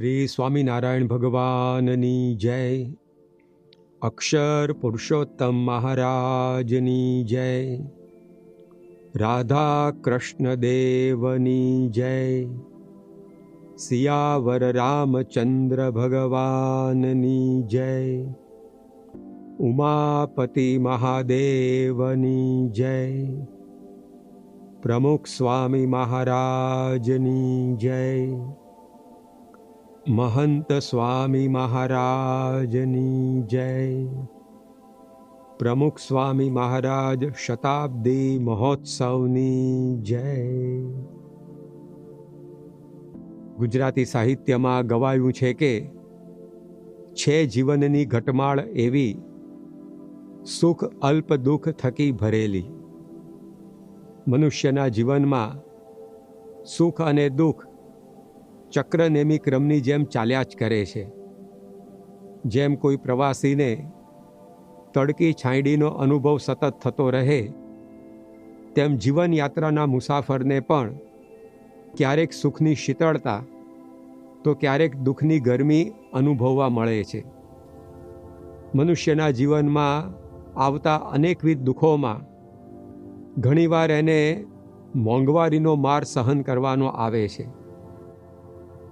શ્રી સ્વામિનારાયણ ભગવાનની જય અક્ષર પુરુષોત્તમ મહારાજની જય રાધા કૃષ્ણ દેવની જય સિયાવર રામચંદ્ર ભગવાનની જય ઉમાપતિ મહાદેવની જય પ્રમુખ સ્વામી મહારાજની જય મહંત સ્વામી મહારાજની જય પ્રમુખ સ્વામી મહારાજ શતાબ્દી મહોત્સવની જય ગુજરાતી સાહિત્યમાં ગવાયું છે કે, છે જીવનની ઘટમાળ એવી, સુખ અલ્પ દુઃખ થકી ભરેલી. મનુષ્યના જીવનમાં સુખ અને દુઃખ ચક્રનેમી ક્રમની જેમ ચાલ્યા જ કરે છે. જેમ કોઈ પ્રવાસીને તડકી છાંયડીનો અનુભવ સતત થતો રહે, તેમ જીવનયાત્રાના મુસાફરને પણ ક્યારેક સુખની શીતળતા તો ક્યારેક દુઃખની ગરમી અનુભવવા મળે છે. મનુષ્યના જીવનમાં આવતા અનેકવિધ દુઃખોમાં ઘણીવાર એને મોંઘવારીનો માર સહન કરવાનો આવે છે.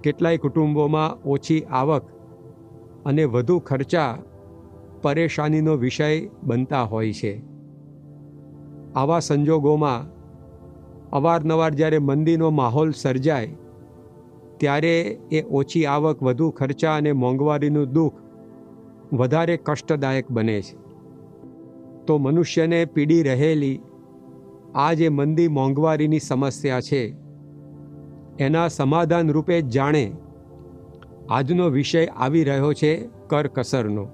કેટલાય કુટુંબોમાં ઓછી આવક અને વધુ ખર્ચા પરેશાનીનો વિષય બનતા હોય છે. આવા સંજોગોમાં અવારનવાર જ્યારે મંદીનો માહોલ સર્જાય, ત્યારે એ ઓછી આવક, વધુ ખર્ચા અને મોંઘવારીનું દુઃખ વધારે કષ્ટદાયક બને છે. તો મનુષ્યને પીડી રહેલી આ જે મંદી મોંઘવારીની સમસ્યા છે એના સમાધાન રૂપે જાણે આજનો વિષય આવી રહ્યો છે કરકસરનો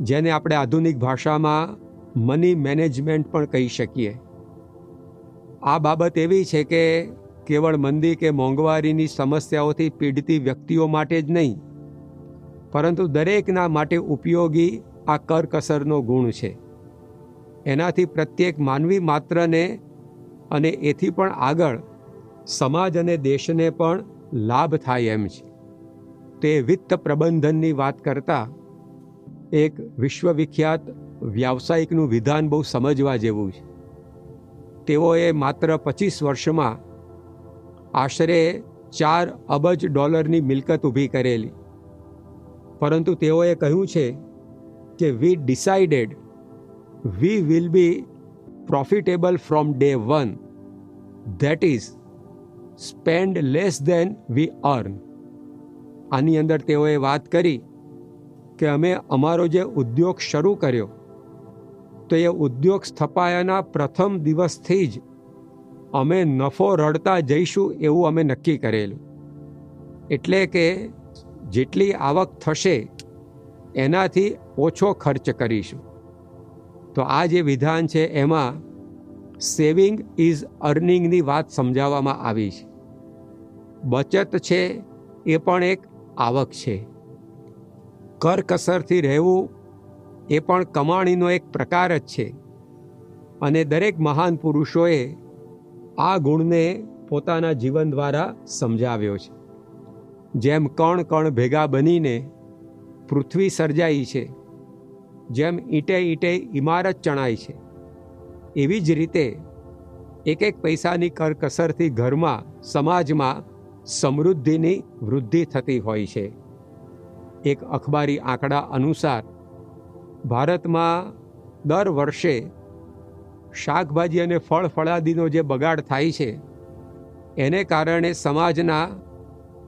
જેને આપણે આધુનિક ભાષામાં મની મેનેજમેન્ટ પણ કહી શકીએ. આ બાબત એવી છે કે કેવળ મંદી કે મોંઘવારીની સમસ્યાઓથી પીડતી વ્યક્તિઓ માટે જ નહીં, પરંતુ દરેકના માટે ઉપયોગી આ કરકસરનો ગુણ છે. એનાથી પ્રત્યેક માનવી માત્રને અને એથી પણ આગળ સમાજ અને દેશને પણ લાભ થાય એમ છે તે વિત્ત પ્રબંધનની વાત કરતા એક વિશ્વવિખ્યાત વ્યાવસાયિકનું વિધાન બહુ સમજવા જેવું છે. તેઓએ માત્ર પચીસ વર્ષમાં આશરે ચાર અબજ ડોલરની મિલકત ઊભી કરેલી. પરંતુ તેઓએ કહ્યું છે કે we decided we will be profitable from day one that is spend less than we earn આની અંદર તેઓએ વાત કરી કે અમે અમારો જે ઉદ્યોગ શરૂ કર્યો, તો એ ઉદ્યોગ સ્થપાયાના પ્રથમ દિવસથી જ અમે નફો રડતા જઈશું એવું અમે નક્કી કરેલું. એટલે કે જેટલી આવક થશે, એનાથી ઓછો ખર્ચ કરીશું. તો આ જે વિધાન છે, એમાં સેવિંગ ઇઝ અર્નિંગની વાત સમજાવવામાં આવી છે. બચત છે એ પણ એક આવક છે. કરકસરથી રહેવું એ પણ કમાણીનો એક પ્રકાર જ છે. અને દરેક મહાન પુરુષોએ આ ગુણને પોતાના જીવન દ્વારા સમજાવ્યો છે. જેમ કણ કણ ભેગા બનીને પૃથ્વી સર્જાઈ છે, જેમ ઈંટે ઈંટે ઇમારત ચણાય છે. એવી જ રીતે એક એક પૈસાની કરકસરથી ઘરમાં, સમાજમાં સમૃદ્ધિની વૃદ્ધિ થતી હોય છે. એક અખબારી આંકડા અનુસાર, ભારતમાં દર વર્ષે શાકભાજી અને ફળ ફળાદીનો જે બગાડ થાય છે, એને કારણે સમાજના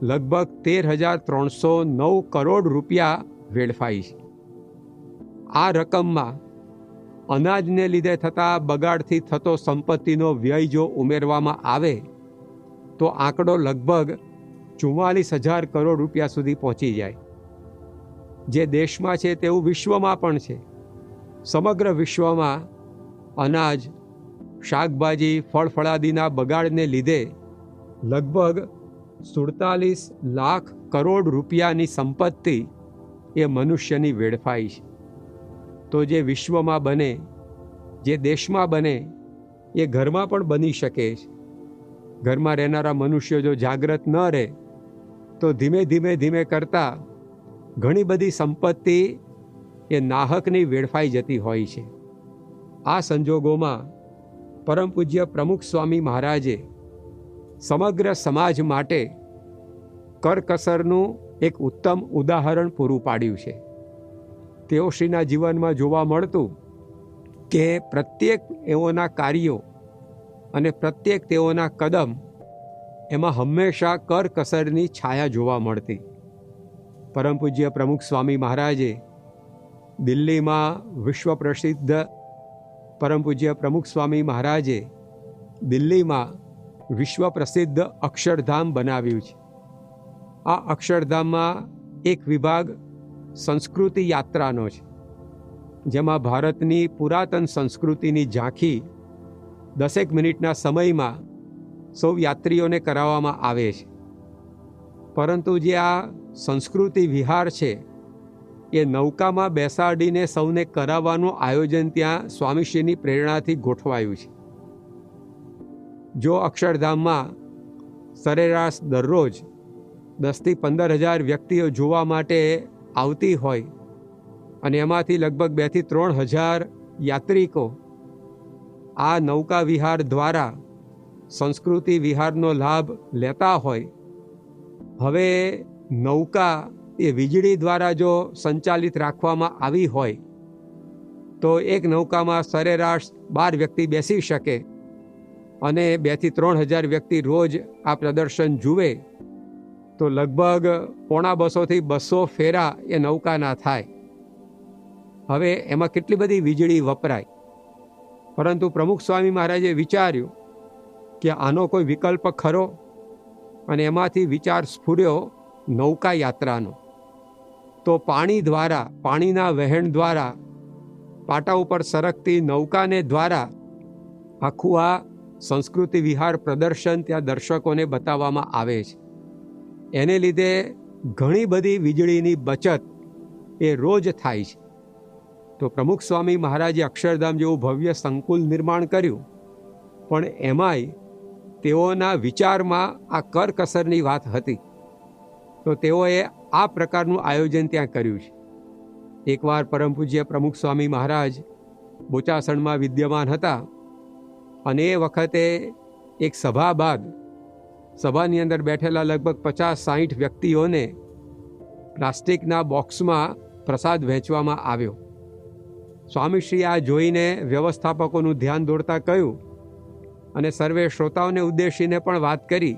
લગભગ તેર હજાર ત્રણસો નવ કરોડ રૂપિયા વેડફાય છે. આ રકમમાં અનાજને લીધે થતા બગાડથી થતો સંપત્તિનો વ્યય જો ઉમેરવામાં આવે, તો આંકડો લગભગ ચુમ્માલીસ હજાર કરોડ રૂપિયા સુધી પહોંચી જાય. જે દેશમાં છે તેવું વિશ્વમાં પણ છે. સમગ્ર વિશ્વમાં અનાજ, શાકભાજી ફળ ફળાદીના બગાડને લીધે લગભગ સુડતાલીસ લાખ કરોડ રૂપિયાની સંપત્તિ એ મનુષ્યની વેડફાઈ છે. તો જે વિશ્વમાં બને, જે દેશમાં બને, એ ઘરમાં પણ બની શકે છે. ઘરમાં રહેનારા મનુષ્યો જો જાગ્રત ન રહે, તો ધીમે ધીમે ધીમે કરતાં ઘણી બધી સંપત્તિ એ નાહકની વેડફાઈ જતી હોય છે. આ સંજોગોમાં પરમ પૂજ્ય પ્રમુખ સ્વામી મહારાજે સમગ્ર સમાજ માટે કરકસરનું એક ઉત્તમ ઉદાહરણ પૂરું પાડ્યું છે. તેઓશ્રીના જીવનમાં જોવા મળતું કે પ્રત્યેક એઓના કાર્યો અને પ્રત્યેક તેઓના કદમ એમાં હંમેશા કરકસરની છાયા જોવા મળતી. પરમ પૂજ્ય પ્રમુખ સ્વામી મહારાજે દિલ્હીમાં વિશ્વ પ્રસિદ્ધ પરમ પૂજ્ય પ્રમુખ સ્વામી મહારાજે દિલ્હીમાં વિશ્વ પ્રસિદ્ધ અક્ષરધામ બનાવ્યું છે. આ અક્ષરધામમાં એક વિભાગ સંસ્કૃતિ યાત્રાનો છે. જેમાં ભારતની પુરાતન સંસ્કૃતિની ઝાંખી દસેક મિનિટના સમયમાં સૌ યાત્રીઓને કરાવવામાં આવે છે. પરંતુ જે આ સંસ્કૃતિ વિહાર છે, એ નૌકામાં બેસાડીને સૌને કરાવવાનું આયોજન ત્યાં સ્વામીશ્રીની પ્રેરણાથી ગોઠવાયું છે. જો અક્ષરધામમાં સરેરાશ દરરોજ દસથી પંદર હજાર વ્યક્તિઓ જોવા માટે આવતી હોય અને એમાંથી લગભગ બેથી ત્રણ હજાર યાત્રિકો આ નૌકા વિહાર દ્વારા સંસ્કૃતિ વિહારનો લાભ લેતા હોય. હવે નૌકા એ વીજળી દ્વારા જો સંચાલિત રાખવામાં આવી હોય, તો એક નૌકામાં સરેરાશ બાર વ્યક્તિ બેસી શકે અને બેથી ત્રણ હજાર વ્યક્તિ રોજ આ પ્રદર્શન જુએ. તો લગભગ પોણા બસોથી બસો ફેરા એ નૌકાના થાય. હવે એમાં કેટલી બધી વીજળી વપરાય? પરંતુ પ્રમુખ સ્વામી મહારાજે વિચાર્યું કે આનો કોઈ વિકલ્પ ખરો અને એમાંથી વિચાર સ્ફુર્યો નૌકા યાત્રાનો. તો પાણી દ્વારા, પાણીના વહેણ દ્વારા, પાટા ઉપર સરકતી નૌકાને દ્વારા આખું આ સંસ્કૃતિ વિહાર પ્રદર્શન ત્યાં દર્શકોને બતાવવામાં આવે છે. એને લીધે ઘણી બધી વીજળીની બચત એ રોજ થાય છે. તો પ્રમુખ સ્વામી મહારાજે અક્ષરધામ જેવું ભવ્ય સંકુલ નિર્માણ કર્યું. પણ એમાંય તેઓના વિચારમાં આ કરકસરની વાત હતી. તો તેઓએ આ પ્રકારનું આયોજન ત્યાં કર્યું છે. એકવાર પરમ પૂજ્ય પ્રમુખ સ્વામી મહારાજ બોચાસણમાં વિદ્યમાન હતા અને એ વખતે એક સભા બાદ સભાની અંદર બેઠેલા લગભગ પચાસ સાહીઠ વ્યક્તિઓને પ્લાસ્ટિકના બોક્સમાં પ્રસાદ વહેંચવામાં આવ્યો. સ્વામીશ્રી આ જોઈને વ્યવસ્થાપકોનું ધ્યાન દોરતા કહ્યું અને સર્વે શ્રોતાઓને ઉદ્દેશીને પણ વાત કરી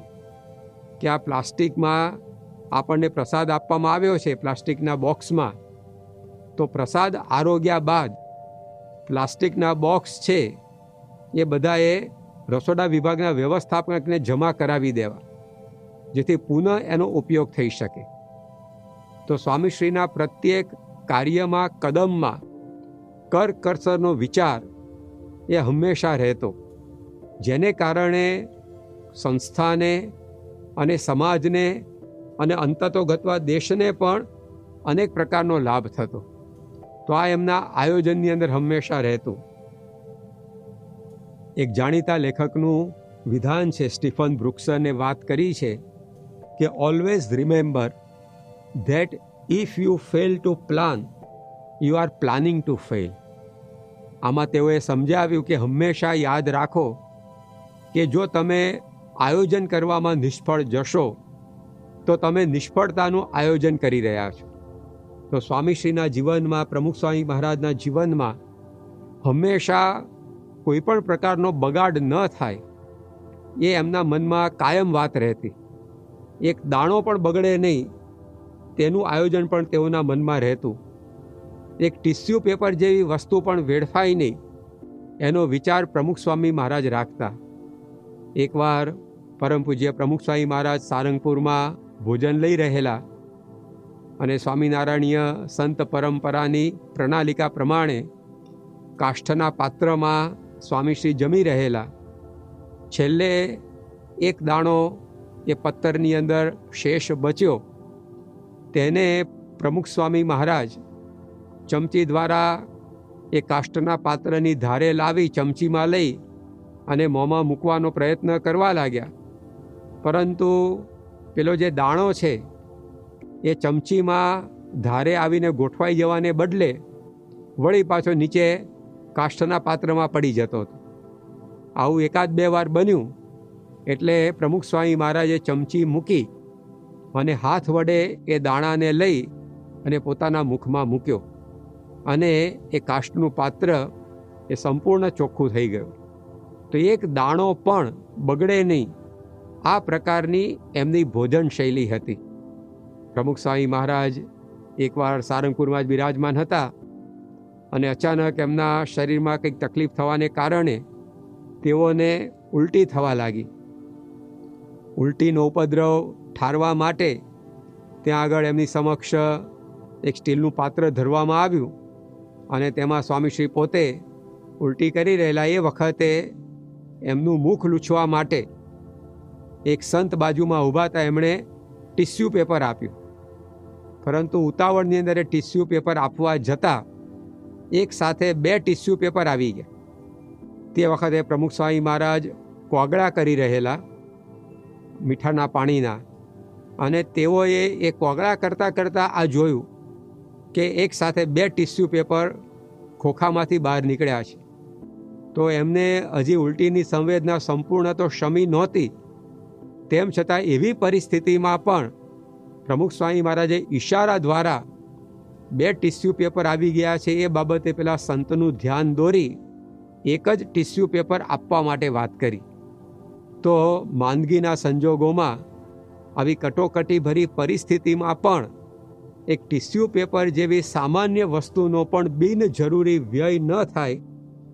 કે આ પ્લાસ્ટિકમાં આપણને પ્રસાદ આપવામાં આવ્યો છે, પ્લાસ્ટિકના બોક્સમાં. તો પ્રસાદ આરોગ્યા બાદ પ્લાસ્ટિકના બોક્સ છે એ બધાએ રસોડા વિભાગના વ્યવસ્થાપકને જમા કરાવી દેવા, જેથી પુનઃ એનો ઉપયોગ થઈ શકે. તો સ્વામીશ્રીના પ્રત્યેક કાર્યમાં, કદમમાં, કર કરસરનો વિચાર એ હંમેશા રહેતો, જેને કારણે સંસ્થાને અને સમાજને અને અંતતો ગતવા દેશને પણ અનેક પ્રકારનો લાભ થતો. તો આ એમના આયોજનની અંદર હંમેશા રહેતું. એક જાણીતા લેખકનું વિધાન છે, સ્ટીફન બ્રુક્સને વાત કરી છે કે always remember that if you fail to plan you are planning to fail આમાં તેઓએ સમજાવ્યું કે, હંમેશા યાદ રાખો કે જો તમે આયોજન કરવામાં નિષ્ફળ જશો, તો તમે નિષ્ફળતાનું આયોજન કરી રહ્યા છો. તો સ્વામીશ્રીના જીવનમાં, પ્રમુખ સ્વામી મહારાજના જીવનમાં હંમેશા કોઈ પણ પ્રકારનો બગાડ ન થાય, એ એમના મનમાં કાયમ વાત રહેતી. એક દાણો પણ બગડે નહીં, તેનું આયોજન પણ તેઓના મનમાં રહેતું. એક ટિશ્યુ પેપર જેવી વસ્તુ પણ વેડફાય નહીં, એનો વિચાર પ્રમુખ સ્વામી મહારાજ રાખતા. એકવાર પરમ પૂજ્ય પ્રમુખ સ્વામી મહારાજ સારંગપુરમાં ભોજન લઈ રહેલા અને સ્વામિનારાયણીય સંત પરંપરાની પ્રણાલિકા પ્રમાણે કાષ્ઠના પાત્રમાં સ્વામીશ્રી જમી રહેલા. છેલ્લે એક દાણો એ પત્થરની અંદર શેષ બચ્યો. તેને પ્રમુખ સ્વામી મહારાજ ચમચી દ્વારા એ કાષ્ટના પાત્રની ધારે લાવી ચમચીમાં લઈ અને મોંમાં મૂકવાનો પ્રયત્ન કરવા લાગ્યા. પરંતુ પેલો જે દાણો છે એ ચમચીમાં ધારે આવીને ગોઠવાઈ જવાને બદલે વળી પાછો નીચે કાષ્ઠના પાત્રમાં પડી જતો હતો. આવું એકાદ બે વાર બન્યું એટલે પ્રમુખ સ્વામી મહારાજે ચમચી મૂકી અને હાથ વડે એ દાણાને લઈ અને પોતાના મુખમાં મૂક્યો અને એ કાષ્ટનું પાત્ર એ સંપૂર્ણ ચોખ્ખું થઈ ગયું. તો એક દાણો પણ બગડે નહીં. આ પ્રકારની એમની ભોજન શૈલી હતી. પ્રમુખ સ્વામી મહારાજ એકવાર સારંગપુરમાં જ બિરાજમાન હતા અને અચાનક એમના શરીરમાં કંઈક તકલીફ થવાને કારણે તેઓને ઉલટી થવા લાગી. ઉલટીનો ઉપદ્રવ ઠારવા માટે ત્યાં આગળ એમની સમક્ષ એક સ્ટીલનું પાત્ર ધરવામાં આવ્યું અને તેમાં સ્વામીશ્રી પોતે ઉલટી કરી રહેલા એ વખતે એમનું મુખ લૂછવા માટે એક સંત બાજુમાં ઊભા હતા, એમણે ટિશ્યુ પેપર આપ્યું. પરંતુ ઉતાવળની અંદર એ ટિશ્યુ પેપર આપવા જતાં એક સાથે બે ટિશ્યુ પેપર આવી ગયા. તે વખતે પ્રમુખ સ્વામી મહારાજ કોગળા કરી રહેલા મીઠાના પાણીના અને તેઓએ એ કોગળા કરતાં કરતાં આ જોયું કે એક સાથે બે ટિશ્યુ પેપર ખોખામાંથી બહાર નીકળ્યા છે. તો એમને હજી ઉલટીની સંવેદના સંપૂર્ણ તો શમી નહોતી. તેમ છતાં એવી પરિસ્થિતિમાં પણ પ્રમુખ સ્વામી મહારાજે ઈશારા દ્વારા બે ટિશ્યુ પેપર આવી ગયા છે. એ બાબતે પેલા સંતનું ધ્યાન દોરી એક જ ટિશ્યુ પેપર આપવા માટે વાત કરી. તો માંદગીના સંજોગોમાં આવી કટોકટીભરી પરિસ્થિતિમાં પણ એક ટિશ્યુ પેપર જેવી સામાન્ય વસ્તુનો પણ બિનજરૂરી વ્યય ન થાય